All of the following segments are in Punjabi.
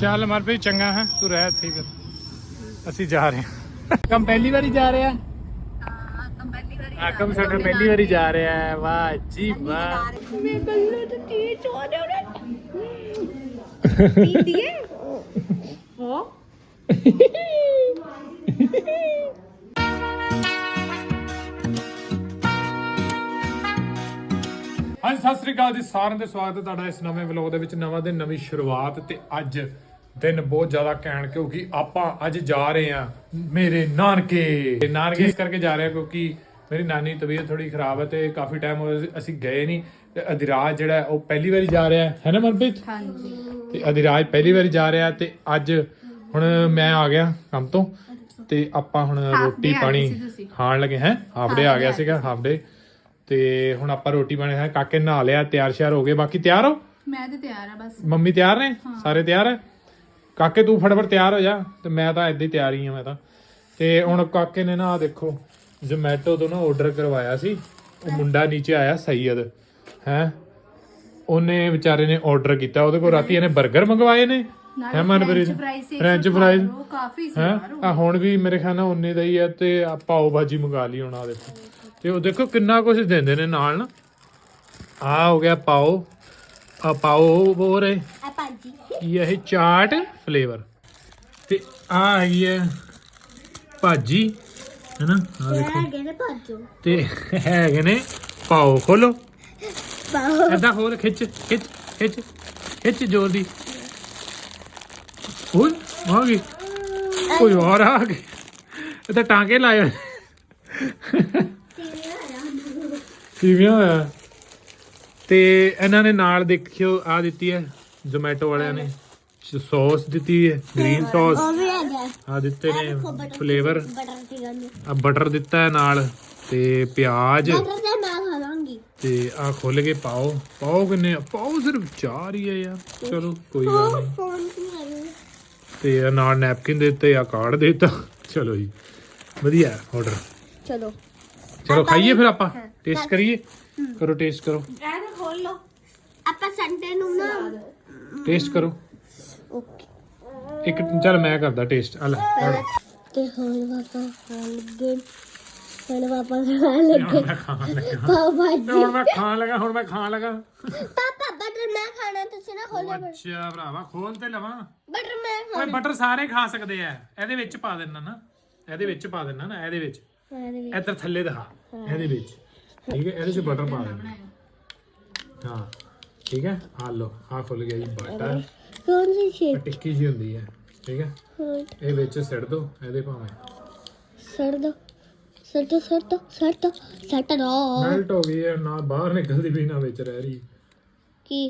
ਚੱਲ ਮਨਪ੍ਰੀਤ ਚੰਗਾ ਹੈ ਤੂੰ ਰਹਿ ਇੱਥੇ ਹੀ ਫਿਰ। ਅਸੀਂ ਜਾ ਰਹੇ ਹਾਂ। ਕੰਮ ਪਹਿਲੀ ਵਾਰੀ ਜਾ ਰਹੇ ਆ? ਆਕਮ ਸਾਡਾ ਪਹਿਲੀ ਵਾਰੀ ਜਾ ਰਿਹਾ ਹੈ। ਵਾਹ ਜੀ ਵਾਹ। ਮੈਂ ਬੱਲੂ ਤੇ ਟੀ ਚੋਦੇ ਉਹਨੇ? ਪੀਤੀ ਹੈ? ਉਹ ਹਾਂਜੀ ਸਤਿ ਸ੍ਰੀ ਅਕਾਲ ਜੀ। ਸਾਰਿਆਂ ਦਾ ਸਵਾਗਤ ਹੈ ਤੁਹਾਡਾ ਇਸ ਨਵੇਂ ਵਲੌਗ ਦੇ ਵਿੱਚ। ਨਵਾਂ ਦਿਨ ਨਵੀਂ ਸ਼ੁਰੂਆਤ ਤੇ ਅੱਜ ਦਿਨ ਬਹੁਤ ਜ਼ਿਆਦਾ ਕਹਿਣ ਕਿਉਂਕਿ ਆਪਾਂ ਅੱਜ ਜਾ ਰਹੇ ਹਾਂ ਮੇਰੇ ਨਾਨਕੇ। ਨਾਨਕੇ ਇਸ ਕਰਕੇ ਜਾ ਰਹੇ ਕਿਉਂਕਿ ਮੇਰੀ ਨਾਨੀ ਦੀ ਤਬੀਅਤ ਥੋੜੀ ਖਰਾਬ ਹੈ ਤੇ ਕਾਫੀ ਟਾਈਮ ਹੋ ਗਿਆ ਅਸੀਂ ਗਏ ਨਹੀਂ। ਤੇ ਅਧਿਰਾਜ ਜਿਹੜਾ ਉਹ ਪਹਿਲੀ ਵਾਰੀ ਜਾ ਰਿਹਾ ਹੈ। ਨਾ ਮਨਪ੍ਰੀਤ? ਹਾਂਜੀ। ਤੇ ਅਧਿਰਾਜ ਪਹਿਲੀ ਵਾਰੀ ਜਾ ਰਿਹਾ ਤੇ ਅੱਜ ਹੁਣ ਮੈਂ ਆ ਗਿਆ ਕੰਮ ਤੋਂ। ਤੇ ਆਪਾਂ ਹੁਣ ਰੋਟੀ ਆ ਪਾਣੀ। ਖਾਣ ਲੱਗੇ ਹੈ। ਹਾਫ ਡੇ ਆ ਗਿਆ ਸੀਗਾ ਹਾਫ ਡੇ ਤੇ ਹੁਣ ਆਪਾਂ ਰੋਟੀ ਪਾਣੀ ਖਾ ਕਾਕੇ ਨਹਾ ਲਿਆ ਤਿਆਰ ਸ਼ਿਆਰ ਹੋ ਗਏ। ਬਾਕੀ ਤਿਆਰ ਹੋ? ਮੈਂ ਤੇ ਤਿਆਰ ਆ ਬਸ। ਮੰਮੀ ਤਿਆਰ ਨੇ? ਸਾਰੇ ਤਿਆਰ ਹੈ? ਕਾਕੇ ਤੂੰ ਫਟਾਫਟ ਤਿਆਰ ਹੋ ਜਾ ਤੇ ਮੈਂ ਤਾਂ ਏਦਾਂ ਹੀ ਤਿਆਰ ਹੀ ਆ ਮੈਂ ਤਾਂ। ਤੇ ਹੁਣ ਕਾਕੇ ਨੇ ਨਾ ਆ ਦੇਖੋ ਜ਼ੋਮੈਟੋ ਤੋਂ ਨਾ ਆਰਡਰ ਕਰਵਾਇਆ ਸੀ ਉਹ ਮੁੰਡਾ ਨੀਚੇ ਆਇਆ ਸੈਯਦ ਹੈ। ਉਹਨੇ ਵਿਚਾਰੇ ਨੇ ਆਰਡਰ ਕੀਤਾ ਉਹਦੇ ਕੋਲ ਰਾਤੀ ਇਹਨੇ 버ਗਰ ਮੰਗਵਾਏ ਨੇ। ਹੈ ਮਨਪ੍ਰੀਤ? ਫ੍ਰੈਂਚ ਫਰਾਈਜ਼ ਉਹ ਕਾਫੀ ਸੀ ਹੈ। ਆ ਹੁਣ ਵੀ ਮੇਰੇ ਖਿਆਲ ਨਾਲ ਉਨੇ ਦਾ ਹੀ ਹੈ ਤੇ ਆ ਪਾਓ ਭਾਜੀ ਮੰਗਾ ਲਈ ਹੁਣ ਆ ਦੇਖੋ। ਤੇ ਉਹ ਦੇਖੋ ਕਿੰਨਾ ਕੁਝ ਦਿੰਦੇ ਨੇ ਨਾਲ ਨਾ। ਆ ਹੋ ਗਿਆ ਪਾਓ। ਆ ਪਾਓ ਹੈ। ਆ ਭਾਜੀ ਕੀ ਹੈ ਇਹ ਚਾਟ ਫਲੇਵਰ ਤੇ ਆ ਹੈਗੀ ਹੈ ਭਾਜੀ ਹੈਨਾ? ਆ ਦੇਖੋ। ਹੈਗੇ ਨੇ ਭਾਜੋ। ਤੇ ਹੈਗੇ ਨੇ ਪਾਓ ਖੋਲੋ। ਪਾਓ। ਏਦਾਂ ਖੋਲ ਖਿੱਚ ਖਿੱਚ ਖਿੱਚ ਖਿੱਚ ਜੋਰ ਦੀ ਓਏ ਆ ਗਈ। ਕੋਈ ਹੋਰ ਆ ਗਈ। ਇਹ ਤਾਂ ਟਾਂਕੇ ਲਾਏ ਹੋਏ। ਕਿਵੇਂ ਹੋਇਆ। ਤੇ ਇਹਨਾਂ ਨੇ ਨਾਲ ਦੇਖਿਓ ਆ ਦਿੱਤੀ ਹੈ। ਜ਼ੋਮੈਟੋ ਵਾਲਿਆਂ ਨੇ ਸੌਸ ਦਿੱਤੀ ਹੈ ਗ੍ਰੀਨ ਸੌਸ ਉਹ ਵੀ ਹੈਗਾ ਆ ਦਿੱਤੇ ਨੇ ਫਲੇਵਰ ਬਟਰ ਚਿਕਨ ਆ ਬਟਰ ਦਿੱਤਾ ਹੈ ਨਾਲ ਤੇ ਪਿਆਜ਼। ਬਟਰ ਤੇ ਮੈਂ ਖਾ ਲਾਂਗੀ ਤੇ ਆ ਖੁੱਲ ਕੇ ਪਾਓ। ਪਾਓ ਕਿੰਨੇ ਆ? ਪਾਓ ਸਿਰਫ ਚਾਰ ਹੀ ਆ ਯਾਰ। ਚਲੋ ਕੋਈ ਗੱਲ ਨਹੀਂ। ਫੋਨ ਤੇ ਹੈਗੇ? ਤੇ ਆ ਨਾਲ ਨੈਪਕਿਨ ਦਿੱਤੇ ਆ ਕਾਰਡ ਦਿੱਤਾ। ਚਲੋ ਜੀ ਵਧੀਆ ਆਰਡਰ ਚਲੋ। ਚਲੋ ਖਾਈਏ ਫਿਰ ਆਪਾਂ। ਟੇਸਟ ਕਰੀਏ? ਕਰੋ ਟੇਸਟ ਕਰੋ। ਐਨ ਖੋਲ ਲੋ ਆਪਾਂ ਸੰਡੇ ਨੂੰ ਨਾ ਟੇਸਟ ਕਰੋ। ਓਕੇ ਇੱਕ ਚੱਲ ਮੈਂ ਕਰਦਾ ਟੇਸਟ ਆ ਲੈ ਫੜ। ਤੇ ਹੁਣ ਪਾਪਾ ਖਾਣ ਲੱਗੇ। ਹੁਣ ਪਾਪਾ ਖਾਣ ਲੱਗੇ। ਮੈਂ ਖਾਣ ਲੱਗਾ। ਪਾਓ ਤੇ ਭਾਜੀ ਹੁਣ ਮੈਂ ਖਾਣ ਲੱਗਾ ਹੁਣ ਮੈਂ ਖਾਣ ਲੱਗਾ। ਪਾਪਾ ਬਟਰ ਮੈਂ ਖਾਣਾ ਤੁਸੀਂ ਨਾ ਖੋਲੋ ਅੱਛਾ ਭਰਾਵਾ ਖੋਲ ਤੇ ਲਵਾਂ। ਬਟਰ ਮੈਂ ਓਏ ਬਟਰ ਸਾਰੇ ਖਾ ਸਕਦੇ ਆ ਇਹਦੇ ਵਿੱਚ ਪਾ ਦੇਣਾ ਨਾ। ਇਹਦੇ ਵਿੱਚ ਪਾ ਦੇਣਾ ਨਾ ਇਹਦੇ ਵਿੱਚ। ਖਾਣਾ ਇੱਧਰ ਥੱਲੇ ਦਿਖਾ। ਇਹਦੇ ਵਿੱਚ। ਠੀਕ ਹੈ ਇਹਦੇ 'ਚ ਬਟਰ ਪਾ ਦੇਣਾ ਹਾਂ। ਠੀਕ ਹੈ? ਆ ਲੋ ਆ ਖੁੱਲ ਗਿਆ ਜੀ ਬਟਰ ਕੌਣ ਸੀ ਸ਼ੇਪ ਟਿੱਕੀ ਜੀ ਹੁੰਦੀ ਹੈ ਠੀਕ ਹੈ? ਇਹ ਵਿੱਚ ਸਿੱਟ ਦੋ ਇਹਦੇ ਭਾਵੇਂ। ਸਰ ਦੋ ਸਰ ਦੋ ਸਰ ਦੋ ਸਰ ਦੋ ਸੱਟ ਦੋ। ਮੈਲਟ ਹੋ ਗਈ ਹੈ ਨਾ ਬਾਹਰ ਨਿਕਲਦੀ ਵੀ ਨਾ ਵਿੱਚ ਰਹਿ ਰਹੀ। ਕੀ?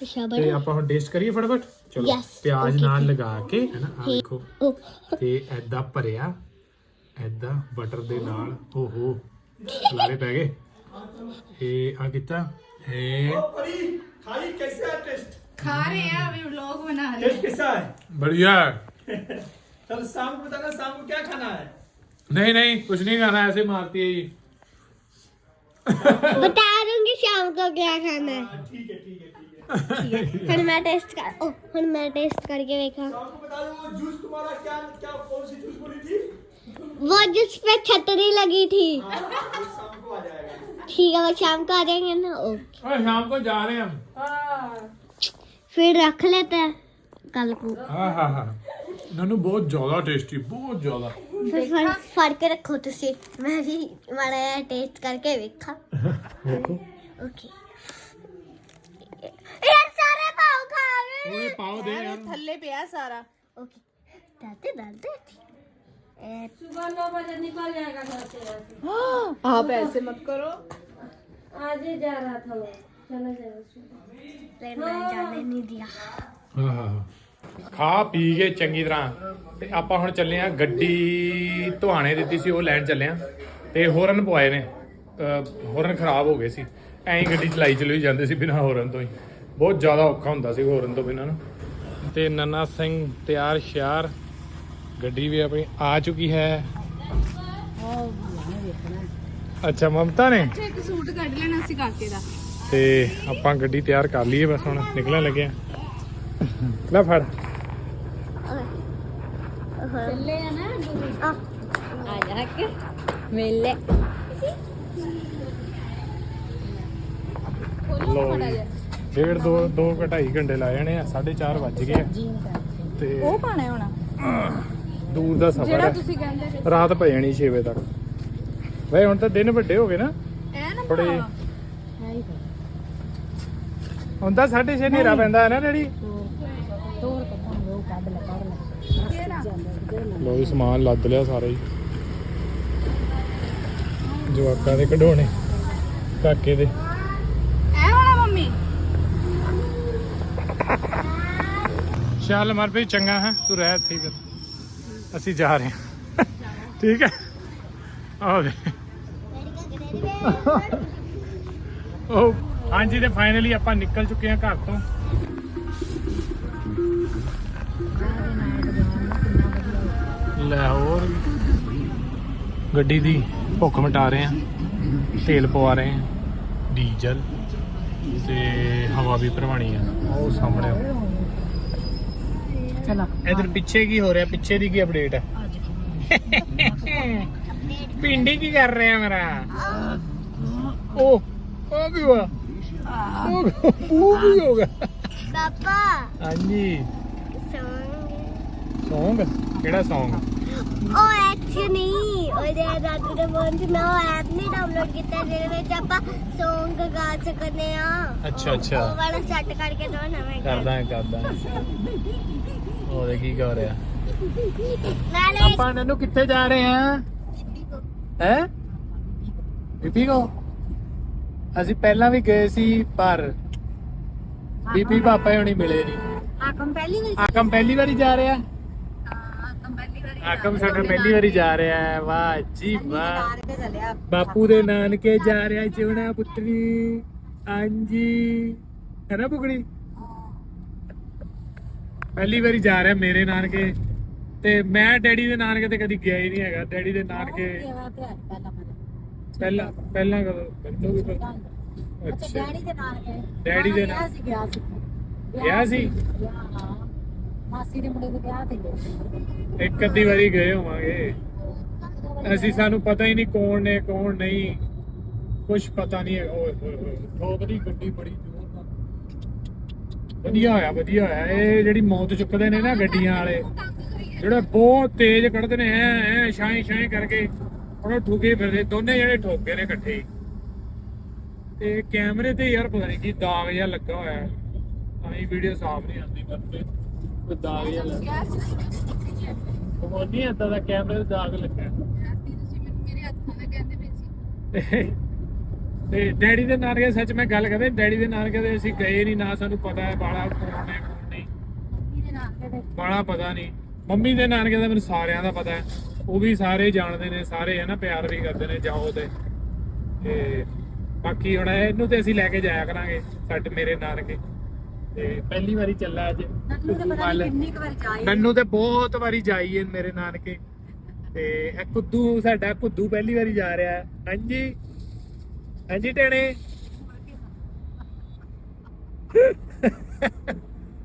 ਅੱਛਾ ਤੇ ਆਪਾਂ ਹੁਣ ਟੇਸਟ ਕਰੀਏ ਫਟਾਫਟ? ਚਲੋ Yes, ਪਿਆਜ਼ ਨਾਲ ਲਗਾ ਕੇ ਹੈ ਨਾ ਆ ਦੇਖੋ। ਉਹ ਤੇ ਐਦਾਂ ਭਰਿਆ ਐਦਾਂ ਬਟਰ ਦੇ ਨਾਲ। ਓਹੋ ਲਾਰੇ ਪੈ ਗਏ। ਇਹ ਆ ਕੀਤਾ ਇਹ खा रहे हैं अभी व्लॉग बना रहे टेस्ट कैसा है? बढ़िया। कल शाम को बताना शाम को क्या खाना है? नहीं नहीं कुछ नहीं खाना ऐसे मारती है ये। बता दूँगी शाम को क्या खाना है। ठीक है ठीक है फिर मैं टेस्ट कर ओ फिर मैं टेस्ट करके देखा। शाम को बता दो वो जूस तुम्हारा क्या क्या कौन सी जूस बोली थी? वो जिस पे छतरी लगी थी। हाँ, शाम को आ जाएगा। ठीक है वो शाम को आ जाएंगे ना ओ और शाम को जा रहे हैं हम फिर रख लेते हैं कल को हाँ हाँ हाँ नानू बहुत ज्यादा टेस्टी बहुत ज्यादा फिर फड़ फड़ के रखो तुसी मैं भी माड़ा जिहा टेस्ट करके देखा देखो ओके यार सारे पाव खा गए ओए पाव दे यार ਥੱਲੇ ਪਿਆ ਸਾਰਾ ओके डालते डालते ए, आप ऐसे मत करो फिर मैं जाने नहीं दिया ਹਾਂ ਹਾਂ ਹਾਂ। ਖਾ ਪੀ ਕੇ ਚੰਗੀ ਤਰ੍ਹਾਂ ਤੇ ਆਪਾਂ ਹੁਣ ਚੱਲੇ ਆ ਗੱਡੀ ਧੁਆਣੇ ਦਿੱਤੀ ਸੀ ਉਹ ਲੈਣ ਚੱਲੇ ਆ ਤੇ ਹੋਰਨ ਪਵਾਏ ਨੇ ਅਹ ਹੋਰਨ ਖਰਾਬ ਹੋ ਗਏ ਸੀ ਐਂ ਹੀ ਗੱਡੀ ਚਲਾਈ ਚਲੋਈ ਜਾਂਦੇ ਸੀ ਬਿਨਾਂ ਹੋਰਨ ਤੋਂ ਹੀ ਬਹੁਤ ਜ਼ਿਆਦਾ ਔਖਾ ਹੁੰਦਾ ਸੀ ਹੋਰਨ ਤੋਂ ਬਿਨਾਂ ਨਾ ਤੇ ਨੰਨਾ ਸਿੰਘ ਤਿਆਰ ਸ਼ਿਆਰ ਗੱਡੀ ਵੀ ਆਪਣੀ ਆ ਚੁੱਕੀ ਹੈ। ਅੱਛਾ ਮਮਤਾ ਨੇ? ਇੱਕ ਸੂਟ ਕੱਢ ਲੈਣਾ ਸੀ ਕਾਕੇ ਦਾ। ਤੇ ਆਪਾਂ ਗੱਡੀ ਤਿਆਰ ਕਰ ਲਈਏ ਬਸ ਹੁਣ ਨਿਕਲਣ ਲੱਗੇ ਆ। ਲੈ ਫੜ। ਚੱਲੇ ਆ ਨਾ ਆ। ਜਾ ਕੇ ਮੇਲੇ ਲੋ ਡੇਢ ਦੋ ਦੋ ਢਾਈ ਘੰਟੇ ਲਾ ਜਾਣੇ ਆ 4:30 ਵੱਜ ਗਏ ਤੇ ਉਹ ਪਾਣਾ ਹੋਣਾ। ਦੂਰ ਦਾ ਸਫ਼ਰ ਜਿਹੜਾ ਹੈ। ਤੁਸੀਂ ਕਹਿੰਦੇ ਸੀ। ਰਾਤ ਪੈ ਜਾਣੀ 6 ਵਜੇ ਤੱਕ। ਵੇ ਹੁਣ ਤਾਂ ਦਿਨ ਵੱਡੇ ਹੋ ਗਏ ਨਾ। ਐ ਨਾ ਥੋੜੇ। ਹੁਣ ਤਾਂ 6:30 ਹਨੇਰਾ ਪੈਂਦਾ ਹੈ ਨਾ ਡੈਡੀ। ਲੋ ਵੀ ਸਮਾਨ ਲੱਦ ਲਿਆ ਸਾਰਾ ਹੀ। ਜਵਾਕਾਂ ਦੇ ਕਢਾਉਣੇ ਕਾਕੇ ਦੇ। ਐ ਵਾਲਾ ਮੰਮੀ। ਚੱਲ ਮਰਪੀ ਚੰਗਾ ਹੈ ਤੂੰ ਰਹਿ ਇੱਥੇ ਹੀ ਫਿਰ। ਅਸੀਂ ਜਾ ਰਹੇ ਹਾਂ। ਠੀਕ ਹੈ? ਆਹ ਦੇ ਉਹ, ਹਾਂਜੀ ਤੇ ਫਾਈਨਲੀ ਆਪਾਂ ਨਿਕਲ ਚੁੱਕੇ ਹਾਂ ਘਰ ਤੋਂ। ਲਾਹੌਰ ਗੱਡੀ ਦੀ ਭੁੱਖ ਮਿਟਾ ਰਹੇ ਹਾਂ। ਤੇਲ ਪਵਾ ਰਹੇ ਹਾਂ। ਡੀਜ਼ਲ ਤੇ ਹਵਾ ਵੀ ਭਰਵਾਣੀ ਆ। ਉਹ ਸਾਹਮਣੇ ਉਹ ਚਲੋ ਇਧਰ ਪਿੱਛੇ ਕੀ ਹੋ ਰਿਹਾ? ਪਿੱਛੇ ਦੀ ਕੀ ਅਪਡੇਟ ਹੈ ਪਿੰਡੀ ਕੀ ਕਰ ਰਿਹਾ ਮੇਰਾ? ਉਹ ਉਹ ਕੀ ਹੋਇਆ? ਉਹ ਉਹ ਕੀ ਹੋ ਗਿਆ? ਪਾਪਾ। ਹਾਂਜੀ। ਸੌਂਗ? ਕਿਹੜਾ Song ਉਹ ਐਕਚੁਅਲੀ ਨਹੀਂ ਉਹਦੇ ਦਾਦੂ ਦੇ ਫੋਨ 'ਚ ਮੈਂ ਉਹ ਐਪ ਨਹੀਂ ਡਾਊਨਲੋਡ ਕੀਤਾ ਜਿਹਦੇ ਵਿੱਚ ਆਪਾਂ Song ਗਾ ਸਕਦੇ ਆ। ਅੱਛਾ ਉਹ ਅੱਛਾ ਵਾਲਾ ਸੈੱਟ ਕਰਕੇ ਦੋ ਨਵੇਂ ਕਰਦਾ ਕਰਦਾ ਉਹ ਦੇ ਕੀ ਕਰ ਰਿਹਾ? ਨਾਲੇ ਆਪਾਂ ਨਨੂ ਕਿੱਥੇ ਜਾ ਰਹੇ ਹਾਂ ਹੈ? ਬੀਬੀ ਕੋ। ਅਸੀਂ ਪਹਿਲਾਂ ਵੀ ਗਏ ਸੀ ਪਰ ਬੀਬੀ ਪਾਪਾ ਹੁਣੀ ਮਿਲੇ ਨਹੀਂ ਆਕਮ ਪਹਿਲੀ ਵਾਰੀ ਆਕਮ ਪਹਿਲੀ ਵਾਰੀ ਜਾ ਰਿਹਾ? ਆਕਮ ਸਾਡਾ ਪਹਿਲੀ ਵਾਰੀ ਜਾ ਰਿਹਾ ਹੈ। ਵਾਹ ਜੀ ਵਾਹ। ਬਾਪੂ ਦੇ ਨਾਨਕੇ ਜਾ ਰਿਹਾ ਜਿਵਣਾ ਪੁੱਤਰੀ। ਹਾਂਜੀ। ਹੈ ਨਾ ਬੁਗੜੀ ਪਹਿਲੀ ਵਾਰੀ ਜਾ ਰਿਹਾ ਮੇਰੇ ਨਾਨਕੇ ਤੇ ਮੈਂ ਡੈਡੀ ਦੇ ਨਾਨਕੇ ਤੇ ਕਦੀ ਗਿਆ ਹੀ ਨਹੀਂ ਹੈਗਾ ਡੈਡੀ ਦੇ ਨਾਨਕੇ ਪਹਿਲਾਂ ਪਹਿਲਾਂ ਕਦੋਂ? ਮੈਨੂੰ ਵੀ ਪਤਾ ਅੱਛਾ ਡੈਡੀ ਦੇ ਗਏ ਡੈਡੀ ਦੇ ਨਾਲ ਗਿਆ ਸੀ ਗਿਆ ਸੀ। ਮਾਸੀ ਦੇ ਮੁੰਡੇ ਦੇ ਵਿਆਹ ਤੇ ਗਏ ਇੱਕ ਅੱਧੀ ਵਾਰੀ ਗਏ ਹੋਵਾਂਗੇ। ਅਸੀਂ ਸਾਨੂੰ ਪਤਾ ਹੀ ਨਹੀਂ ਕੌਣ ਨੇ ਕੌਣ ਨਹੀਂ। ਕੁਝ ਪਤਾ ਨਹੀਂ ਹੈ ਓਏ ਹੋਏ ਹੋਏ ਠੋਕਦੀ ਗੱਡੀ ਬੜੀ ਵਧੀਆ ਹੋਇਆ ਵਧੀਆ ਹੋਇਆ ਇਹ ਜਿਹੜੀ ਮੌਤ ਚੁੱਕਦੇ ਨੇ ਨਾ ਗੱਡੀਆਂ ਵਾਲੇ ਜਿਹੜੇ ਬਹੁਤ ਤੇਜ਼ ਕੱਢਦੇ ਨੇ ਐ ਐ ਸ਼ਾਈ ਸ਼ਾਈ ਕਰਕੇ ਉਹਨੂੰ ਠੁਕੇ ਫਿਰਦੇ ਦੋਨੇ ਜਿਹੜੇ ਠੋਕੇ ਨੇ ਇਕੱਠੇ। ਤੇ ਕੈਮਰੇ ਤੇ ਯਾਰ ਪਤਾ ਨਹੀਂ ਕੀ ਦਾਗ ਜਿਹਾ ਲੱਗਾ ਹੋਇਆ ਹੈ ਆਈ ਵੀਡੀਓ ਸਾਫ਼ ਨਹੀਂ ਆਉਂਦੀ ਪਰ ਕੋਈ ਦਾਗ ਜਿਹਾ ਲੱਗਾ ਉਹ ਨਹੀਂ ਏਦਾਂ ਦਾ ਕੈਮਰੇ ਤੇ ਦਾਗ ਲੱਗਾ ਹੈ। ਤੁਸੀਂ ਮੈਨੂੰ ਮੇਰੇ ਹੱਥਾਂ ਨਾਲ ਕਹਿੰਦੇ ਪਏ ਸੀ ਤੇ ਡੈਡੀ ਦੇ ਨਾਨਕੇ ਸੱਚ ਮੈਂ ਗੱਲ ਕਰਦੇ ਡੈਡੀ ਦੇ ਨਾਨਕੇ ਦੇ ਅਸੀਂ ਗਏ ਨਹੀਂ ਨਾ ਸਾਨੂੰ ਪਤਾ ਹੈ ਬਾਲਾ ਕੌਣ ਹੈ ਕੌਣ ਨਹੀਂ ਇਹਦੇ ਨਾਲ ਦੇ ਬਾਲਾ ਪਤਾ ਨਹੀਂ। ਮੰਮੀ ਦੇ ਨਾਨਕੇ ਦਾ ਮੈਨੂੰ ਸਾਰਿਆਂ ਦਾ ਪਤਾ ਹੈ। ਉਹ ਵੀ ਸਾਰੇ ਜਾਣਦੇ ਨੇ ਸਾਰੇ ਹੈ ਨਾ ਪਿਆਰ ਵੀ ਕਰਦੇ ਨੇ ਜਾਓ ਤੇ। ਤੇ ਬਾਕੀ ਹੁਣ ਇਹਨੂੰ ਤੇ ਅਸੀਂ ਲੈ ਕੇ ਜਾਇਆ ਕਰਾਂਗੇ ਸਾਡੇ ਮੇਰੇ ਨਾਨਕੇ। ਤੇ ਪਹਿਲੀ ਵਾਰੀ ਚੱਲਾ ਅੱਜ। ਨੰਨੂ ਤੇ ਪਤਾ ਨਹੀਂ ਕਿੰਨੀ ਕੁ ਵਾਰ ਜਾਈ। ਨੰਨੂ ਤੇ ਬਹੁਤ ਵਾਰੀ ਜਾਈਏ ਮੇਰੇ ਨਾਨਕੇ। ਤੇ ਇਹ ਕੁੱਦੂ ਸਾਡਾ ਕੁੱਦੂ ਪਹਿਲੀ ਵਾਰੀ ਜਾ ਰਿਹਾ। ਹੈ। ਹਾਂਜੀ। ਹਾਂਜੀ ਟੇਣੇ।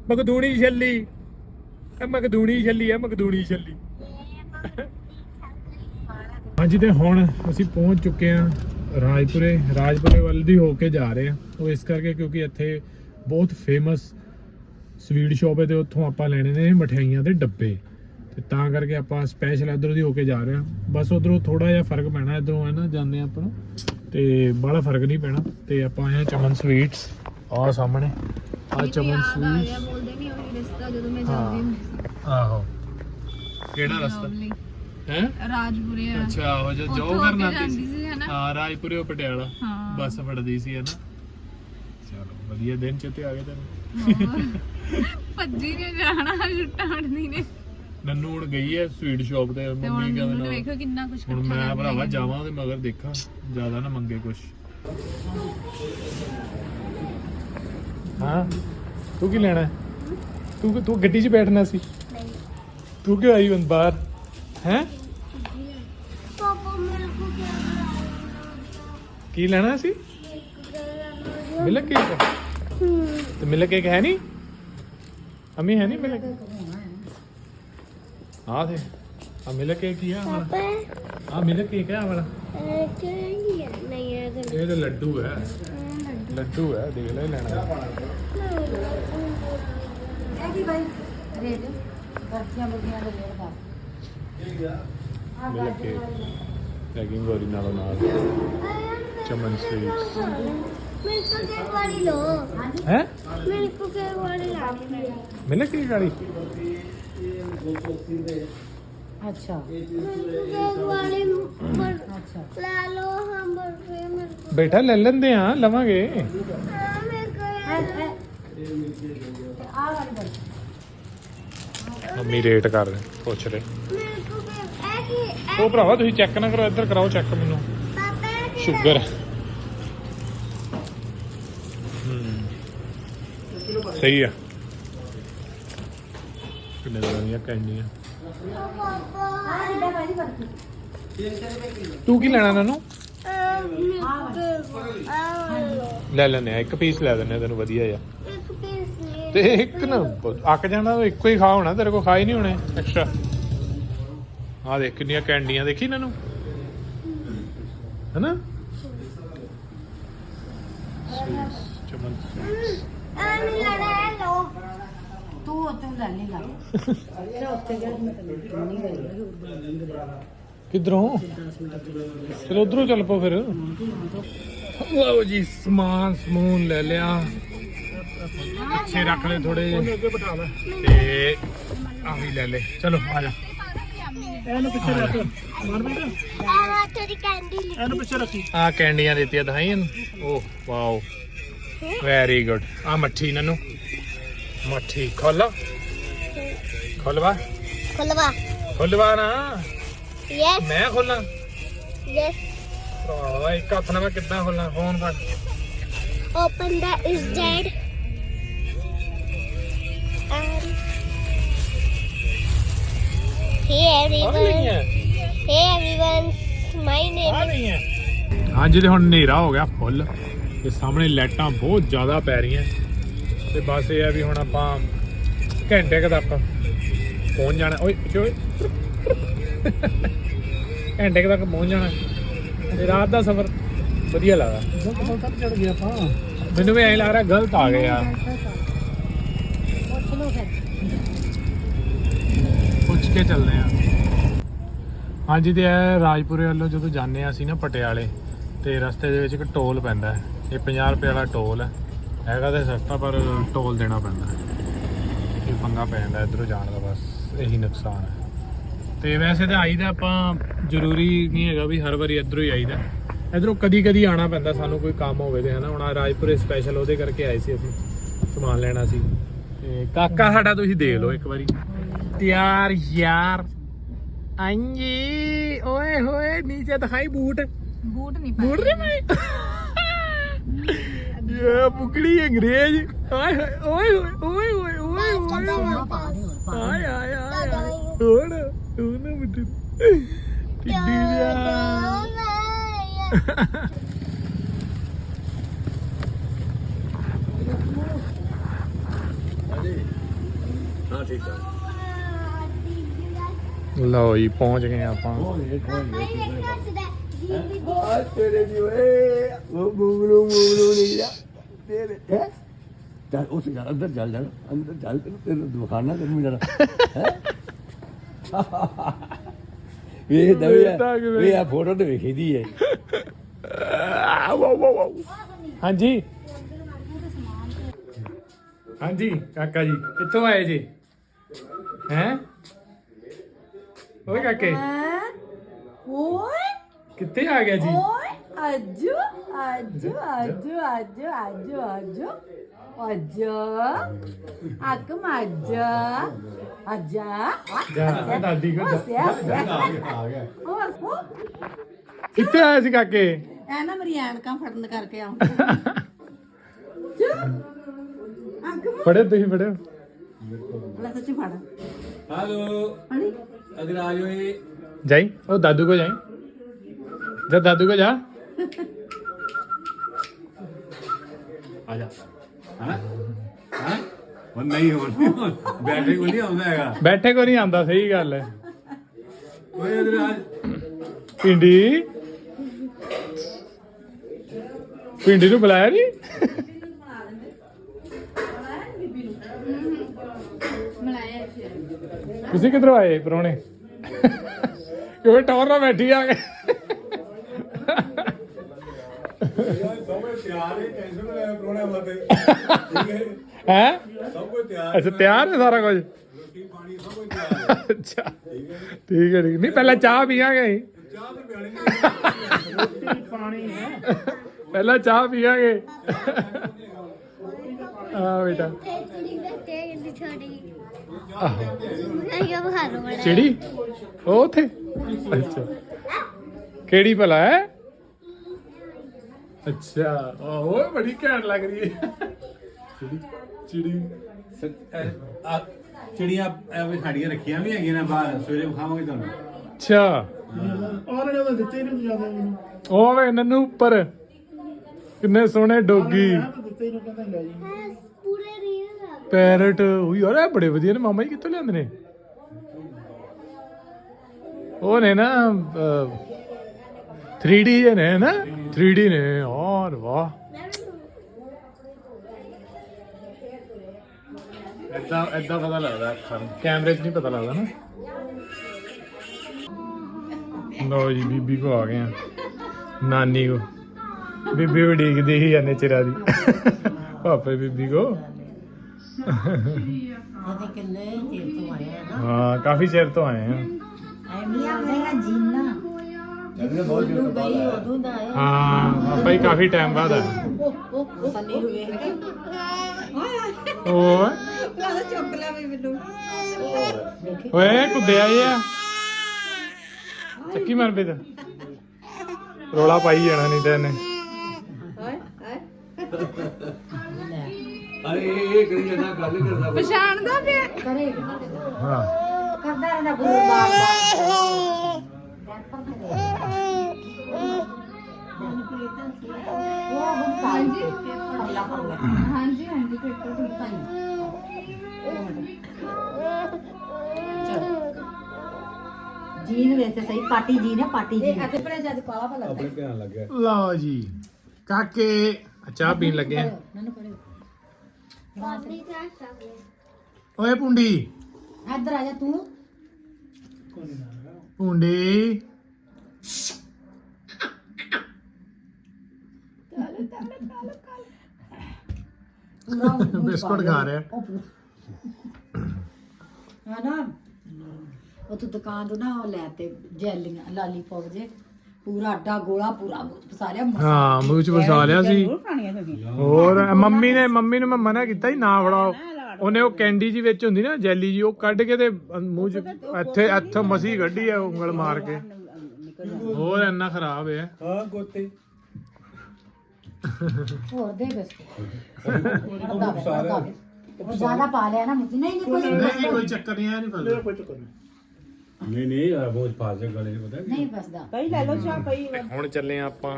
ਮਕਦੂਣੀ ਛੱਲੀ। ਇਹ ਮਕਦੂਣੀ ਛੱਲੀ ਹੈ ਮਕਦੂਣੀ ਛੱਲੀ। ਹਾਂਜੀ ਤੇ ਹੁਣ ਅਸੀਂ ਪਹੁੰਚ ਚੁੱਕੇ ਹਾਂ ਰਾਜਪੁਰੇ। ਰਾਜਪੁਰੇ ਵੱਲ ਦੀ ਹੋ ਕੇ ਜਾ ਰਹੇ ਹਾਂ। ਉਹ ਇਸ ਕਰਕੇ ਕਿਉਂਕਿ ਇੱਥੇ ਬਹੁਤ ਫੇਮਸ ਸਵੀਟ ਸ਼ਾਪ ਹੈ ਤੇ ਉੱਥੋਂ ਆਪਾਂ ਲੈਣੇ ਨੇ ਮਠਿਆਈਆਂ ਦੇ ਡੱਬੇ। ਤੇ ਤਾਂ ਕਰਕੇ ਆਪਾਂ ਸਪੈਸ਼ਲ ਇਧਰੋਂ ਦੀ ਹੋ ਕੇ ਜਾ ਰਹੇ ਹਾਂ। ਬਸ ਉਧਰੋਂ ਥੋੜਾ ਜਿਹਾ ਫ਼ਰਕ ਪੈਣਾ, ਇਧਰੋਂ ਹੈ ਨਾ, ਜਾਂਦੇ ਆਪਾਂ ਤੇ ਬੜਾ ਫ਼ਰਕ ਨਹੀਂ ਪੈਣਾ ਤੇ ਆਪਾਂ ਆਏ ਚਮਨ ਸਵੀਟਸ ਆਹ ਸਾਹਮਣੇ। ਆ ਚਮਨ ਸਵੀਟਸ ਬੋਲਦੇ ਨਹੀਂ ਉਹੀ ਰਸਤਾ ਜਦੋਂ ਮੈਂ ਹਾਂ। ਜਾਂਦੀ ਹੁੰਦੀ। ਸੀ ਆਹੋ। ਕਿਹੜਾ ਰਸਤਾ। ਹੈ? ਰਾਜਪੁਰੇ ਆ। ਅੱਛਾ ਉਹ ਜੋ ਜੋ ਕਰਨਾ ਸੀ ਹਾਂ ਰਾਜਪੁਰੇ ਉਹ ਪਟਿਆਲਾ। ਬੱਸ ਫੜਦੀ ਸੀ ਹੈ ਨਾ ਚਲੋ ਵਧੀਆ ਦਿਨ ਚਿੱਤੇ ਆ ਗਏ ਤੈਨੂੰ। ਭੱਜੀ ਨੇ ਜਾਣਾ ਛੁੱਟਾ ਹਟਦੀ ਨੇ। ਨੰਨੂ ਹੁਣ ਗਈ ਹੈ ਸਵੀਟ ਸ਼ਾਪ ਤੇ ਤੇ ਹੁਣ ਮੰਮੀ ਕਹਿੰਦੇ ਮੈਨੂੰ ਨਾਲ ਵੇਖੋ ਕਿੰਨਾ ਕੁਝ ਹੁਣ ਮੈਂ ਭਰਾਵਾ ਜਾਵਾਂ ਉਹਦੇ ਮਗਰ ਦੇਖਾਂ ਜ਼ਿਆਦਾ ਨਾ ਮੰਗੇ ਕੁਛ। ਹਾਂ? ਤੂੰ ਕੀ ਲੈਣਾ ਹੈ? ਤੂੰ ਤੂੰ ਗੱਡੀ 'ਚ ਬੈਠਣਾ ਸੀ? ਨਹੀਂ। ਤੂੰ ਕਿਉਂ ਆਈ ਹੁਣ ਬਾਹਰ? ਹੈ? ਪਾਪਾ ਮੇਰੇ ਕੋ ਕਿਆ ਕੀ ਲੈਣਾ ਸੀ? Milk cake. ਤੇ ਮਿਲਕ ਕੇਕ ਹੈ ਨਹੀਂ? ਅਮੀ ਹੈ ਨਹੀਂ ਮਿਲਕ? ਆ ਦੇ ਆ ਮਿਲਕ ਕੇਕ ਕੀ ਆ ਵਾਲਾ ਪਾਪਾ। ਆ ਮਿਲਕ ਕੇਕ ਹੈ ਆ ਵਾਲਾ? ਇਹ ਕਿਹੜੀ ਹੈ ਨਹੀਂ ਇਹ ਤਾਂ ਇਹ ਤਾਂ ਲੱਡੂ ਹੈ। ਲੱਡੂ। ਹੈ ਦੇਖ ਲੈ ਲੈਣਾ। ਇਹ ਕੀ ਬਾਈ ਰੇਟ ਬੱਚੀਆਂ ਬੁੱਧੀਆਂ ਦੇ ਰੇਟ ਦਾ ਮਿਲਕ ਕੇਕ ਪੈਕਿੰਗ ਹੋਰੀ ਨਾਲੋਂ ਨਾਲ। ਚਮਨ ਸਵੀਟਸ ਮੇਰੇ ਕੋ ਕੇਕ ਵਾਲੀ ਲੋ ਹੈ? ਕੇਕ ਵਾਲੀ ਲਾਣੀ ਮਿਲਕ ਕੇਕ ਵਾਲੀ ਅੱਛਾ ਮੇਰੇ ਕੋ ਕੇਕ ਵਾਲੀ? ਪਰ ਅੱਛਾ। ਲੈ ਲੋ ਹਮ ਬਰਫੀ ਮੇਰੇ ਕੋ ਬੇਟਾ ਲੈ ਲੈਂਦੇ ਆ ਲਵਾਂਗੇ। ਮੇਰੇ ਵਾਲੀ ਮੰਮੀ ਰੇਟ ਕਰ ਰਹੇ ਪੁੱਛ ਰਹੇ। ਉਹ ਭਰਾਵਾ ਤੁਸੀਂ ਚੈੱਕ ਨਾ ਕਰੋ ਇੱਧਰ ਕਰਾਓ ਚੈੱਕ ਮੈਨੂੰ। ਸ਼ੂਗਰ ਸਹੀ ਆ। ਕਿੰਨੇ ਤਰ੍ਹਾਂ ਦੀਆਂ ਕੈਂਡੀਆਂ ਪਾਪਾ ਤੂੰ ਕੀ ਲੈਣਾ ਨਾਨੂੰ? ਲੈ ਲੈਨੇ ਆ, ਇੱਕ ਪੀਸ ਲੈ ਦਿੰਨੇ ਤੈਨੂੰ ਵਧੀਆ ਆ ਇੱਕ ਪੀਸ ਲੈ ਤੇ ਇੱਕ ਨਾ, ਅੱਕ ਜਾਣਾ ਉਹ ਇੱਕੋ ਹੀ ਖਾ ਹੋਣਾ, ਤੇਰੇ ਕੋਲ ਖਾ ਹੀ ਨਹੀਂ ਹੋਣੇ। ਐਕਸਟਰਾ ਆ ਦੇਖ ਕਿੰਨੀਆਂ ਕੈਂਡੀਆਂ, ਦੇਖੀ ਇਹਨਾਂ ਨੂੰ ਹੈਨਾ? ਤੂੰ ਉੱਥੇ ਲੈ ਲਈ ਲਾ ਇਹ ਉੱਥੇ ਗਿਆ ਮੈਂ ਤੈਨੂੰ ਨਹੀਂ ਗਈ ਕਿੱਧਰੋਂ? ਫਿਰ ਉਧਰੋਂ ਚੱਲ ਪੋ ਫਿਰ। ਲਓ ਜੀ ਸਮਾਨ ਸਮੂਨ ਲੈ ਲਿਆ। ਪਿੱਛੇ ਰੱਖ ਲੈ ਥੋੜੇ ਤੇ ਆ ਵੀ ਲੈ ਲੈ ਚਲੋ ਆ ਜਾ। ਇਹਨੂੰ ਪਿੱਛੇ ਰੱਖ ਮਨਪ੍ਰੀਤ ਆ ਤੇਰੀ ਕੈਂਡੀ ਇਹਨੂੰ ਪਿੱਛੇ ਰੱਖੀ। ਆ ਕੈਂਡੀਆਂ ਦਿੱਤੀਆਂ ਦਿਖਾਈ ਇਹਨੂੰ ਓਹ ਵਾਓ। ਵੈਰੀ ਗੁੱਡ ਆ ਮੱਠੀ ਇਹਨਾਂ ਨੂੰ ਮੱਠੀ ਖੋਲ। ਖੋਲਵਾ। ਖੁੱਲਵਾ। ਖੋਲਵਾ ਨਾ। ਯੈਸ ਮੈਂ ਖੋਲਾਂ। ਯੈਸ ਭਰਾਵਾ ਇੱਕ ਹੱਥ ਨਾਲ ਮੈਂ ਕਿੱਦਾਂ ਖੋਲਾਂ? ਫੋਨ ਫੜ open the is dead and hey ਆ everyone. ਨਹੀਂ ਹੈ। Hey everyone. My name ਆ is ਨਹੀਂ ਹੈ। ਹਾਂਜੀ ਤੇ ਹੁਣ ਹਨੇਰਾ ਹੋ ਗਿਆ ਫੁੱਲ। ਤੇ ਸਾਹਮਣੇ ਲਾਈਟਾਂ ਬਹੁਤ ਜ਼ਿਆਦਾ ਪੈ ਰਹੀਆਂ। ਤੇ ਬਸ ਇਹ ਆ ਵੀ ਹੁਣ ਆਪਾਂ ਘੰਟੇ ਕੁ ਤੱਕ ਪਹੁੰਚ ਜਾਣਾ। ਓਏ ਓਏ। ਘੰਟੇ ਕੁ ਤੱਕ ਪਹੁੰਚ ਜਾਣਾ। ਤੇ ਰਾਤ ਦਾ ਸਫ਼ਰ ਵਧੀਆ ਲੱਗਾ ਬਹੁਤ ਤੱਕ ਚੜ ਗਿਆ ਆਪਾਂ ਮੈਨੂੰ ਵੀ ਐਂ ਲੱਗ ਰਿਹਾ ਗਲਤ ਆ ਗਏ ਯਾਰ ਪੁੱਛ ਪੁੱਛ ਕੇ ਚੱਲਦੇ ਆ। ਹਾਂਜੀ, ਤੇ ਇਹ ਰਾਜਪੁਰੇ ਵੱਲੋਂ ਜਦੋਂ ਜਾਂਦੇ ਆ ਅਸੀਂ ਨਾ ਪਟਿਆਲੇ, ਤੇ ਰਸਤੇ ਦੇ ਵਿੱਚ ਇੱਕ ਟੋਲ ਪੈਂਦਾ ਹੈ। ਇਹ 50 ਰੁਪਏ ਵਾਲਾ ਟੋਲ ਹੈ। ਹੈਗਾ ਤੇ ਸਸਤਾ ਪਰ ਟੋਲ ਦੇਣਾ ਪੈਂਦਾ ਇਹ ਪੰਗਾ ਪੈ ਜਾਂਦਾ ਇਧਰੋਂ ਜਾਣ ਦਾ ਬਸ ਇਹੀ ਨੁਕਸਾਨ ਹੈ। ਤੇ ਵੈਸੇ ਤਾਂ ਆਈਦਾ ਆਪਾਂ ਜ਼ਰੂਰੀ ਨਹੀਂ ਹੈਗਾ ਵੀ ਹਰ ਵਾਰੀ ਇਧਰੋਂ ਹੀ ਆਈਦਾ। ਇਧਰੋਂ ਕਦੀ ਕਦੀ ਆਣਾ ਪੈਂਦਾ ਸਾਨੂੰ ਕੋਈ ਕੰਮ ਹੋਵੇ ਤੇ ਹਨਾ? ਹੁਣ ਆਹ ਰਾਜਪੁਰੇ ਸਪੈਸ਼ਲ ਉਹਦੇ ਕਰਕੇ ਆਏ ਸੀ ਅਸੀਂ ਸਮਾਨ ਲੈਣਾ ਸੀ। ਤੇ ਕਾਕਾ ਸਾਡਾ ਤੁਸੀਂ ਦੇਖ ਲਓ ਇੱਕ ਵਾਰੀ। ਤਿਆਰ ਯਾਰ। ਹਾਂਜੀ ਓਏ ਹੋਏ ਨੀਚੇ ਦਿਖਾਈ ਬੂਟ। ਬੂਟ ਨਹੀਂ ਬੂਟ ਰੇ ਮੈਂ ਇਹ ਬੁਕੜੀ ਅੰਗਰੇਜ਼। ਆਏ ਹੋਏ ਓਏ ਹੋਏ ਓਏ ਓਏ ਓਏ ਓਏ ਆਏ ਆਏ ਆਏ ਆਏ। ਹੁਣ ਹੁਣ ਮੁੱਢ ਕਿੱਡੀ ਦਾ ਹਾਂ ਠੀਕ ਆ ਲਓ ਜੀ ਪਹੁੰਚ ਗਏ ਆਪਾਂ। ਆ ਤੇਰੇ ਦੀ ਓਏ ਉਹ ਬੂਬਲੂ ਬੂਬਲੂ ਨਹੀਂ ਜਾ ਤੇਰੇ ਹੈ? ਚੱਲ ਉਸ ਜਾ ਅੰਦਰ ਚੱਲ ਜਾ ਅੰਦਰ ਚੱਲ ਤੈਨੂੰ ਤੈਨੂੰ ਦੁਕਾਨਾਂ ਤੈਨੂੰ ਜਰਾ ਹੈ? ਵੇ? ਦਵੇ ਵੇ ਆ ਫੋਟੋ ਤੇ ਵੇਖੀ ਦੀ ਹੈ ਹਾਂਜੀ। ਹਾਂਜੀ ਕਾਕਾ ਜੀ ਕਿੱਥੋਂ ਆਏ ਜੀ? ਹੈ? ਓਏ ਕਾਕੇ। ਓਏ? ਕਿੱਥੇ ਆ ਗਿਆ ਜੀ? ਓਏ? ਆਜੋ ਆਜੋ ਆਜੋ ਆਜੋ ਆਜੋ ਆਜੋ ਆਜੋ ਅੱਕ ਮਾਜਾ ਆਜਾ ਜਾ ਦਾਦੀ ਕੋ ਕਿੱਥੇ ਆਇਆ ਸੀ ਕਾਕੇ? ਐ ਨਾ ਮੇਰੀ ਐਨਕਾਂ ਫੜਨ ਕਰਕੇ ਆਉਂ ਅੱਕ ਫੜੇ ਤੁਸੀਂ ਫੜਿਓ। ਲੈ ਸੱਚੀ ਫੜ। ਹੈਲੋ। ਅਗਰ ਆ ਜਾਈ ਉਹ ਦਾਦੂ ਕੋ ਜਾਈ। ਜਾ ਦਾਦੂ ਕੋ ਜਾ। ਆ ਜਾ। ਹਾਂ? ਹਾਂ? ਹੁਣ ਨਹੀਂ ਹੁਣ। ਬੈਟਰੀ ਕੋਲ ਨਹੀਂ ਆਉਂਦਾ ਹੈਗਾ। ਬੈਠੇ ਕੋ ਨਹੀਂ ਆਂਦਾ ਸਹੀ ਗੱਲ ਹੈ। ਓਏ ਇਧਰ ਆ। ਪਿੰਡੀ? ਪਿੰਡੀ ਨੂੰ ਬੁਲਾਇਆ ਨਹੀਂ ਤੁਸੀਂ ਕਿੱਧਰੋਂ ਆਏ ਪਰੋਣੇ? ਕਿਵੇਂ ਟੌਰ ਨਾਲ ਬੈਠੀ ਆ। ਕੇ ਹੈ ਟੈਨਸ਼ਨ ਨਾ ਲੈ ਪ੍ਰੋਣੇ ਵਾਤੇ ਠੀਕ ਹੈ ਹੈ? ਸਭ ਕੁਝ ਤਿਆਰ ਅੱਛਾ ਤਿਆਰ ਹੈ ਸਾਰਾ ਕੁਝ? ਰੋਟੀ ਪਾਣੀ ਸਭ ਕੁਝ ਤਿਆਰ ਹੈ। ਅੱਛਾ। ਠੀਕ ਹੈ ਠੀਕ ਨਹੀਂ ਪਹਿਲਾਂ ਚਾਹ ਪੀਾਂਗੇ ਅਸੀਂ। ਚਾਹ ਤੇ ਪਿਆਣੀ ਨਹੀਂ ਪਹਿਲਾਂ ਚਾਹ ਪੀਾਂਗੇ ਆ ਬੇਟਾ। ਚਿੜੀ ਉਹ ਉਥੇ? ਅੱਛਾ। ਕਿਹੜੀ ਭਲਾ ਹੈ? ਅੱਛਾ ਓਏ ਬੜੀ ਘੈਂਟ ਲੱਗ ਰਹੀ ਹੈ। ਚਿੜੀ। ਚਿੜੀ। ਚਿੜੀਆਂ ਐਵੇਂ ਸਾਡੀਆਂ ਰੱਖੀਆਂ ਵੀ ਹੈਗੀਆਂ ਨੇ ਬਾਹਰ ਸਵੇਰੇ ਖਾਵਾਂਗੇ ਤੁਹਾਨੂੰ। ਅੱਛਾ। ਉਹਨੇ ਜਦੋਂ ਦਿੱਤੇ ਨਹੀਂ ਮੈਨੂੰ। ਉਹ ਵੇ ਨੰਨੂ ਉੱਪਰ। ਕਿੰਨੇ ਸੋਹਣੇ ਡੋਗੀ ਮੈਂ ਤਾਂ ਦਿੱਤੇ ਨਹੀਂ ਕਹਿੰਦਾ ਲੈ ਜੀ। ਪੂਰੇ ਰੀਲ ਆ। ਪੈਰਟ ਉਹ ਯਾਰ ਇਹ ਬੜੇ ਵਧੀਆ ਨੇ। ਮਾਮਾ ਜੀ ਕਿੱਥੋਂ ਲਿਆਂਦੇ ਨੇ? ਉਹ ਨੇ ਨਾ ਅਹ, 3D ਜੇ ਨੇ ਨਾ? 3D ਨੇ। ਔਰ ਵਾਹ। ਐਦਾਂ ਐਦਾਂ ਪਤਾ ਲੱਗਦਾ ਅੱਖਾਂ ਨੂੰ। ਕੈਮਰੇ 'ਚ ਨਹੀਂ ਪਤਾ ਲੱਗਦਾ ਨਾ। ਲੋ ਜੀ ਬੀਬੀ ਕੋ ਆ ਗਏ ਆ। ਨਾਨੀ ਕੋ। ਬੀਬੀ ਵੀ ਡੀਕਦੀ ਸੀ ਜਾਂਦੇ ਚਿਰਾ ਦੀ। ਪਾਪੇ ਬੀਬੀ ਕੋ। ਉਹਦੇ ਕਿੰਨੇ ਚਿਰ ਤੋਂ ਆਇਆ ਨਾ। ਹਾਂ ਕਾਫੀ ਚਿਰ ਤੋਂ ਆਏ ਆ। ਐਵੇਂ ਉਦੋਂ ਦਾ ਆਇਆ। ਹਾਂ ਹੀ ਕਾਫੀ ਟਾਈਮ ਬਾਅਦ ਆਏ ਸੰਨੀ ਨੂੰ ਵੇਖ ਕੇ। ਓਏ ਕਹਿੰਦਾ ਚੁੱਕ ਲੈ ਵੀ ਮੈਨੂੰ। ਓਏ ਕੁੱਦੇ ਆਏ ਆ। ਚੱਕੀ ਮਾਰ ਬੇਦਾ ਰੋਲਾ ਪਾਈ ਜਾਣਾ ਨਹੀਂ ਤੇ ਇਹਨੇ। ਹਾਏ ਹਾਏ। ਅਰੇ ਇਹ ਇਹ ਕਰੀ ਜਾਂਦਾ ਗੱਲ ਕਰਦਾ। ਪਛਾਣਦਾ ਪਿਆ। ਕਰੇਗਾ। ਹਾਂ। ਕਰਦਾ ਰਹਿੰਦਾ ਗੁਰੂ ਬਾਰ ਉਹ ਹਾਂਜੀ ਹਾਂਜੀ ਪੇਪਰ ਠੀਕ ਜੀਨ ਵੇਖ ਤੇ ਸਹੀ ਪਾਟੀ ਜੀਨ ਹੈ ਪਾਟੀ ਜੀਨ। ਅਤੇ ਪਰੇ ਜਦ ਕਾਲਾ ਭਲਾ ਆਪਣੇ ਧਿਆਨ ਲੱਗਿਆ ਲਓ ਜੀ ਕਾਕੇ ਚਾਹ ਪੀਣ ਲੱਗੇ ਆ। ਨਨ ਪਰੇ ਆਪਣੀ ਕਲਾਸ ਸਕਦੇ ਓਏ ਪੁੰਡੀ ਇੱਧਰ ਆ ਜਾ ਤੂੰ। ਪੁੰਡੀ ਬਿਸਕੁਟ ਖਾ ਰਿਹਾ। ਹਾਂ ਨਾ। ਉਹ ਤੋਂ ਦੁਕਾਨ ਤੋਂ ਨਾ ਉਹ ਲੈ ਤੇ ਜੈਲੀਆਂ ਲਾਲੀਪੌਪ ਜੇ। ਪੂਰਾ ਅੱਡਾ ਗੋਲਾ ਪੂਰਾ ਫਸਾ ਲਿਆ ਹਾਂ ਮੂੰਹ ਚ ਵਸਾ ਲਿਆ ਸੀ। ਹੋਰ ਮੰਮੀ ਨੇ ਮੰਮੀ ਨੂੰ ਮੈਂ ਮਨਾ ਕੀਤਾ ਸੀ ਨਾ ਫੜਾਓ। ਉਹਨੇ ਉਹ ਕੈਂਡੀ ਜੀ ਵਿੱਚ ਹੁੰਦੀ ਨਾ ਜੈਲੀ ਜੀ ਉਹ ਕੱਢ ਕੇ ਤੇ ਮੂੰਹ ਚ ਇੱਥੇ ਇੱਥੋਂ ਮਸੀ ਕੱਢੀ ਆ ਉਂਗਲ ਮਾਰ ਕੇ। ਹੋਰ ਇੰਨਾ ਖਰਾਬ ਹੈ ਹਾਂ ਗੋਤੇ। ਹੋਰ ਦੇ ਬਿਸਕੁਟ ਉਹ ਜ਼ਿਆਦਾ ਪਾ ਲਿਆ ਨਾ ਮੁੱਝ ਨਹੀਂ ਨਹੀਂ ਕੋਈ ਨਹੀਂ ਕੋਈ ਚੱਕਰ ਨਹੀਂ ਆ ਨਹੀਂ ਫਸਦਾ ਕੋਈ ਚੱਕਰ ਨਹੀਂ। ਨਹੀਂ ਨਹੀਂ ਯਾਰ ਬਹੁਤ ਫਾਸ ਜਾ ਗਲੇ 'ਚ ਪਤਾ ਨਹੀਂ ਫਸਦਾ ਕਈ ਲੈ ਲਓ ਚਾਹ ਕਈ ਹੁਣ ਚੱਲੇ ਆ ਆਪਾਂ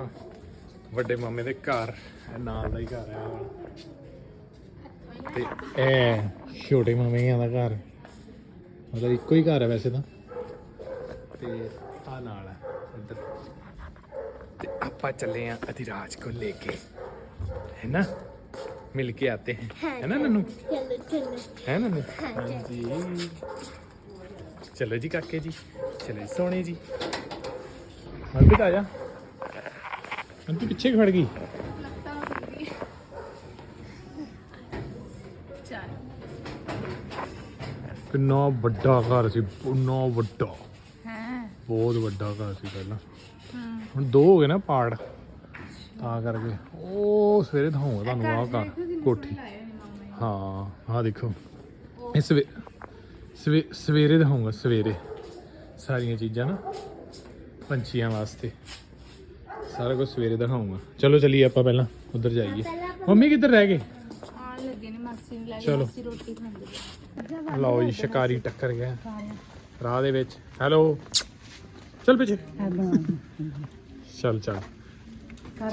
ਵੱਡੇ ਮਾਮੇ ਦੇ ਘਰ। ਇਹ ਨਾਲ ਦਾ ਹੀ ਘਰ ਆ। ਤੇ ਇਹ ਛੋਟੇ ਮਾਮਿਆਂ ਦਾ ਘਰ। ਮਤਲਬ ਇੱਕੋ ਹੀ ਘਰ ਹੈ ਵੈਸੇ ਤਾਂ। ਤੇ ਆ ਨਾਲ ਹੈ ਇੱਧਰ। ਤੇ ਆਪਾਂ ਚੱਲੇ ਆ ਅਧਿਰਾਜ ਕੋ ਲੈ ਕੇ। ਹੈ ਨਾ? ਮਿਲ ਕੇ ਆਤੇ ਹੈ। ਹੈ ਨਾ ਨਨੂ? ਚਲੋ ਚਲੋ। ਹੈ ਨਨੂ? ਹਾਂਜੀ। ਚਲੋ ਜੀ ਕਾਕੇ ਜੀ। ਚਲੋ ਜੀ ਸੋਹਣੇ ਜੀ। ਮਨਪ੍ਰੀਤ ਆ ਜਾ। ਅੰਤੀ ਪਿੱਛੇ ਖੜ ਗਈ। ਕਿੰਨਾ ਵੱਡਾ ਘਰ ਸੀ ਇੰਨਾ ਵੱਡਾ। ਬਹੁਤ ਵੱਡਾ ਘਰ ਸੀ ਪਹਿਲਾਂ। ਹੁਣ ਦੋ ਹੋ ਗਏ ਨਾ ਪਾੜ। ਤਾਂ ਕਰਕੇ। ਉਹ ਸਵੇਰੇ ਦਿਖਾਉਂਗਾ ਤੁਹਾਨੂੰ ਆਹ ਘਰ। ਕੋਠੀ। ਹਾਂ ਆਹ ਦੇਖੋ। ਇਹ ਸਵੇ ਸਵੇ ਸਵੇਰੇ ਦਿਖਾਉਂਗਾ ਸਵੇਰੇ। ਸਾਰੀਆਂ ਚੀਜ਼ਾਂ ਨਾ ਪੰਛੀਆਂ ਵਾਸਤੇ। ਸਾਰਾ ਕੁਝ ਸਵੇਰੇ ਦਿਖਾਉਂਗਾ। ਚਲੋ ਚਲੀਏ ਆਪਾਂ ਪਹਿਲਾਂ ਉਧਰ ਜਾਈਏ। ਮੰਮੀ ਕਿੱਧਰ ਰਹਿ ਗਏ? ਆਣ ਲੱਗੇ ਨੇ ਮਾਸੀ ਨੂੰ ਲੈ ਚਲੋ। ਮਾਸੀ ਰੋਟੀ ਖਾਂਦੇ ਲਓ ਜੀ ਸ਼ਿਕਾਰੀ ਟੱਕਰ ਗਿਆ। ਰਾਹ ਦੇ ਵਿੱਚ। ਹੈਲੋ। ਚੱਲ ਪਿੱਛੇ ਚੱਲ ਚੱਲ।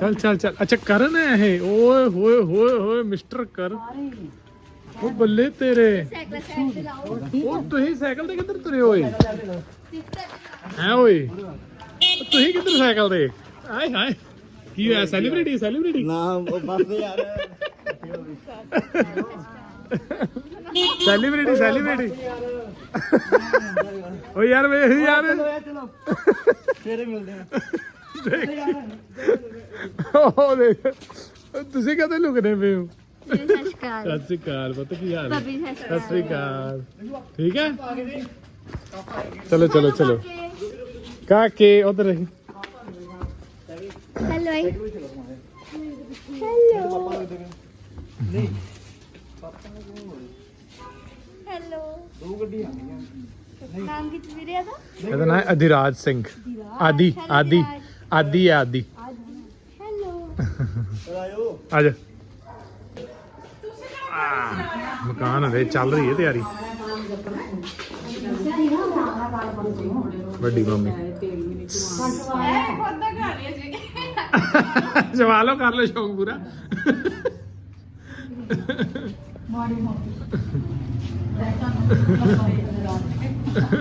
ਚੱਲ ਚੱਲ ਚੱਲ। ਅੱਛਾ ਕਰਨ ਹੈ ਇਹ? ਓਏ ਹੋਏ ਹੋਏ ਹੋਏ ਮਿਸਟਰ ਕਰ ਉਹ ਬੱਲੇ ਤੇਰੇ। ਉਹ ਤੁਸੀਂ ਸਾਈਕਲ ਤੇ ਕਿੱਧਰ ਤੁਰੇ ਹੋਏ? ਹੈ ਓਏ? ਤੁਸੀਂ ਕਿੱਧਰ ਸਾਈਕਲ ਤੇ? ਆਏ ਹਾਏ ਕੀ ਹੋਇਆ? ਸੈਲੀਬ੍ਰਿਟੀ ਸੈਲੀਬ੍ਰਿਟੀ ਨਾ ਉਹ ਬਸ ਯਾਰ। ਸੈਲੀਬ੍ਰਿਟੀ ਸੈਲੀਬ੍ਰਿਟੀ ਓ ਯਾਰ ਵੇਖ ਯਾਰ ਚਲੋ ਫੇਰੇ ਮਿਲਦੇ ਆ। ਉਹ ਦੇਖ। ਤੁਸੀਂ ਕਦੇ ਲੁਕਦੇ ਪਏ ਹੋ? ਸਤਿ ਸ਼੍ਰੀ ਅਕਾਲ। ਪਤਾ ਕੀ ਹਾਲ ਹੈ? ਸਤਿ ਸ਼੍ਰੀ ਅਕਾਲ। ਠੀਕ ਹੈ? ਚਲੋ ਚਲੋ ਚਲੋ। ਕਾਕੇ ਉਧਰ ਰਹੀ। ਹੈਲੋ। Hello hello. ਦੋ ਗੱਡੀਆਂ ਨਾਮ ਕੀ ਵੀਰੇ ਦਾ ਇਹਦਾ ਨਾਮ ਹੈ ਅਧਿਰਾਜ ਸਿੰਘ। ਆਦੀ ਆਦੀ ਆਦੀ ਹੈ ਆਦੀ। ਹੈਲੋ। ਆਇਓ ਆ ਜਾ। ਆਹ, ਮਕਾਨ ਚੱਲ ਰਹੀ ਹੈ ਤਿਆਰੀ। ਵੱਡੀ ਮੰਮੀ। ਖੁਦ ਦਾ ਘਰ ਹੈ ਜੀ। ਸਵਾਲੋ ਕਰ ਲੋ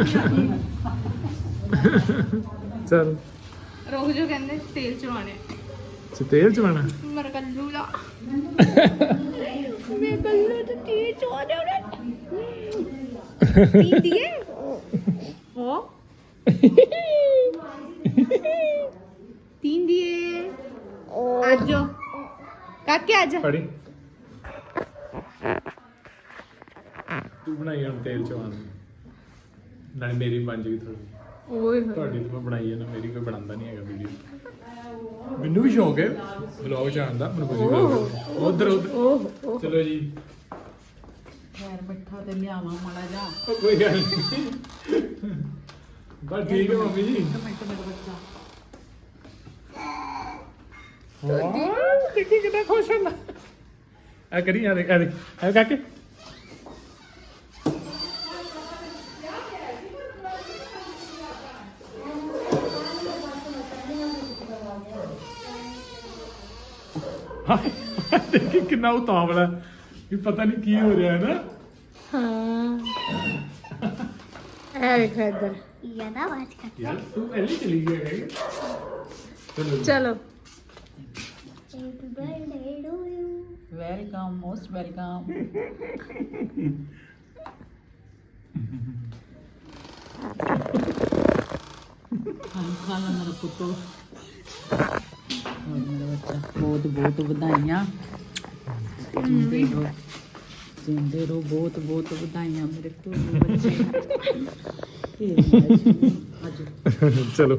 ਸ਼ੌਂਕ ਪੂਰਾ ਚਲ ਰੋਹ ਜੋ ਕਹਿੰਦੇ ਤੇਲ ਚਵਾਣੇ ਚ ਤੇਲ ਚ ਬਣਾ ਮਰ ਕੱਲੂ ਦਾ ਮੈਂ ਕੱਲੂ ਤੇ ਟੀ ਚੋ ਦੇ ਉਹਨੇ ਪੀਂਦੀ ਹੈ ਹੋ तीन दिए आज जो काके आज ਪੜੀ ਤੂੰ ਬਣਾਈ ਹੁਣ ਤੇਲ ਚ ਬਣਾ ਨਾਲੇ ਮੇਰੀ ਬਣ ਜੂਗੀ ਥੋੜੀ ओए ਤੁਹਾਡੀ ਤਾਂ ਮੈਂ ਬਣਾਈ ਹੈ ਨਾ ਮੇਰੀ ਕੋਈ ਬਣਾਉਂਦਾ ਨਹੀਂ ਹੈਗਾ ਵੀਡੀਓ। ਮੈਨੂੰ ਵੀ ਸ਼ੌਂਕ ਹੈ ਵਲੌਗ ਚ ਆਉਣ ਦਾ ਮੈਨੂੰ ਕੁਝ ਵੀ ਉਧਰ ਉਧਰ। ਚਲੋ ਜੀ। ਖੈਰ ਮਿੱਠਾ ਤੇ ਲਿਆਵਾਂ ਮਾੜਾ ਜਾ ਉਹ ਕੋਈ ਗੱਲ ਨਹੀਂ। ਬਸ ਠੀਕ ਹੈ ਮੰਮੀ ਜੀ। ਮਿੰਟ ਮੇਰਾ ਬੱਚਾ। ਵਾਹ। ਖੁਸ਼ ਹੁੰਦਾ। ਆ ਕਰੀ ਆ ਦੇਖ ਆ ਦੇਖ ਆ ਕਾਕੇ ਹਾਏ, ਦੇਖੀ ਕਿੰਨਾ ਉਤਾਵਲਾ ਹੈ। ਵੀ ਪਤਾ ਨਹੀਂ ਕੀ ਹੋ ਰਿਹਾ ਹੈ ਨਾ है देखो इधर ਇਹ ਦਾ ਬਾਤ ਕਰ ਯਾਰ ਤੂੰ ਪਹਿਲੇ ਚਲੀ ਗਿਆ ਹੈ ਚਲੋ ਜੀ। चलो happy birthday to you welcome most welcome ਹਾਂ ਖਾ ਲਾ ਮੇਰਾ ਪੁੱਤ। ਹੋਰ ਮੇਰਾ ਬੱਚਾ ਬਹੁਤ ਬਹੁਤ ਵਧਾਈਆਂ। ਜਿੰਦੇ ਰਹੋ। ਜਿੰਦੇ ਰਹੋ ਬਹੁਤ ਬਹੁਤ ਵਧਾਈਆਂ ਮੇਰੇ ਕੋਲ ਬੱਚੇ। ਇਹ ਅੱਜ। ਚਲੋ।